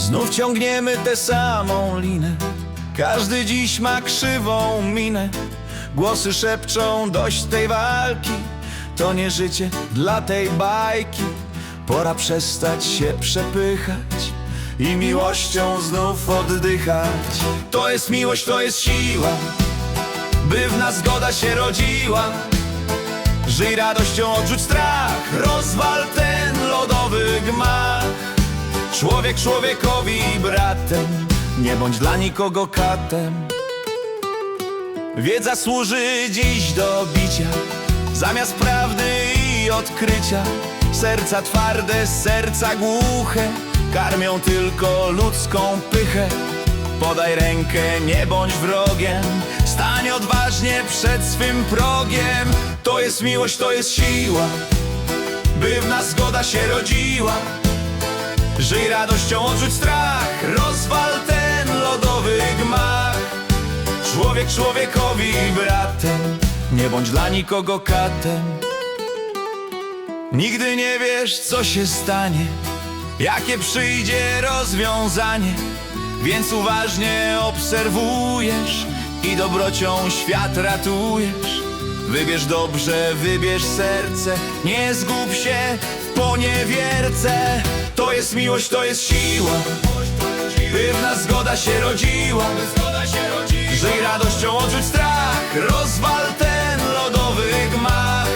Znów ciągniemy tę samą linę. Każdy dziś ma krzywą minę. Głosy szepczą dość tej walki. To nie życie dla tej bajki. Pora przestać się przepychać I miłością znów oddychać. To jest miłość, to jest siła By w nas zgoda się rodziła. Żyj radością, odrzuć strach Rozwal ten lodowy gmach Człowiek człowiekowi bratem Nie bądź dla nikogo katem. Wiedza służy dziś do bicia Zamiast prawdy i odkrycia. Serca twarde, serca głuche Karmią tylko ludzką pychę. Podaj rękę, nie bądź wrogiem Stań odważnie przed swym progiem. To jest miłość, to jest siła By w nas zgoda się rodziła Żyj radością, odrzuć strach. Rozwal ten lodowy gmach. Człowiek człowiekowi bratem. Nie bądź dla nikogo katem. Nigdy nie wiesz, co się stanie. Jakie przyjdzie rozwiązanie. Więc uważnie obserwujesz I dobrocią świat ratujesz. Wybierz dobrze, wybierz serce. Nie zgub się w poniewierce To jest miłość, to jest siła. Nas zgoda się rodziła. Żyj radością, odrzuć strach. Rozwal ten lodowy gmach.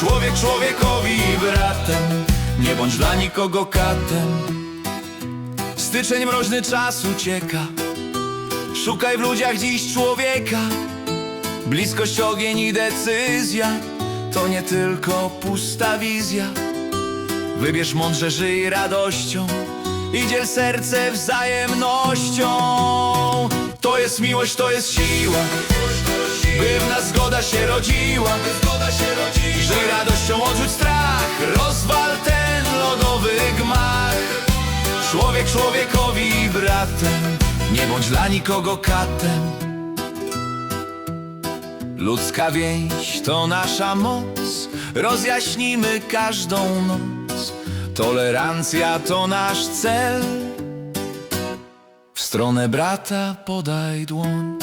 Człowiek człowiekowi bratem. Nie bądź dla nikogo katem. Styczeń mroźny czas ucieka. Szukaj w ludziach dziś człowieka. Bliskość, ogień i decyzja. To nie tylko pusta wizja Wybierz mądrze, żyj radością I dziel serce wzajemnością. To jest miłość, to jest siła By w nas zgoda się rodziła. Żyj radością, odrzuć strach Rozwal ten lodowy gmach. Człowiek człowiekowi bratem Nie bądź dla nikogo katem. Ludzka więź to nasza moc Rozjaśnimy każdą noc Tolerancja to nasz cel. W stronę brata podaj dłoń